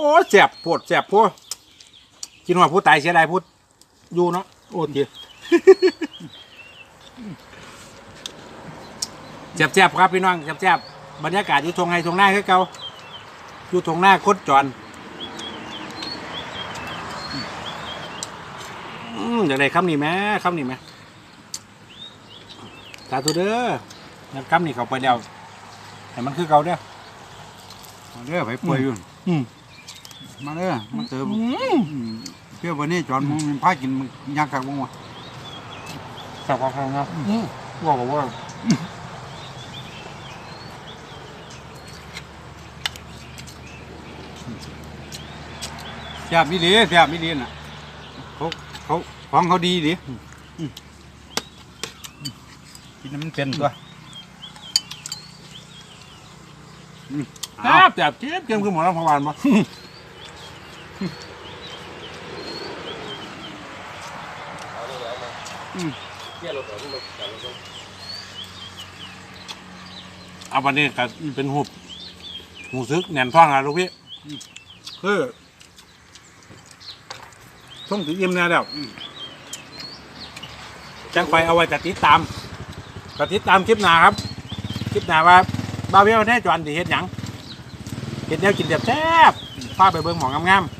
อ้แสบปวดแสบพวกกินว่าผู้ตายเสียดายพูดอยู่เนาะโอ้ดียวแสบแสบครับพี่น้องแสบแสบบรรยากาศอยู่ตรงไห้ตรงหน้าคือเก่าอยู่ตรงหน้าคดจรอืมอย่างไรคำนี้ไหมคำนี้ไหมสาธุเด้องั้นคำนี้เขาไปแล้วให้มันคือเก่าเด้อมาเด้อไปป่วยอยู่อืม มาเด้อมาเติมอืมอืมเพื่อวันนี้จอนมึงมันพากินมึงยังกักมึงวะสับความฟังครับว่าบอกว่าแซ่บมีดีแซ่บมีดีน่ะเขาเขาของเขาดีดิอืมกินน้ำมันเป็นตัวอืมคเอารับจับเจี๊ยบเกมคือหมอลำพวานปะ เอาวันนี้ก็เป็นหูบหูซึกแหน่นท้องอะลูกพี่คือช่องถือเยี่ยมแน่แล้วจังไปเอาไว้จะติดตามจะติดตามคลิปหน้าครับ คลิปหน้าว่าบาวเบี้ยวแน่จวนสิเฮ็ดหยังเห็ดแนวกินแบบแซ่บพาไปเบิ่งหมองงามๆ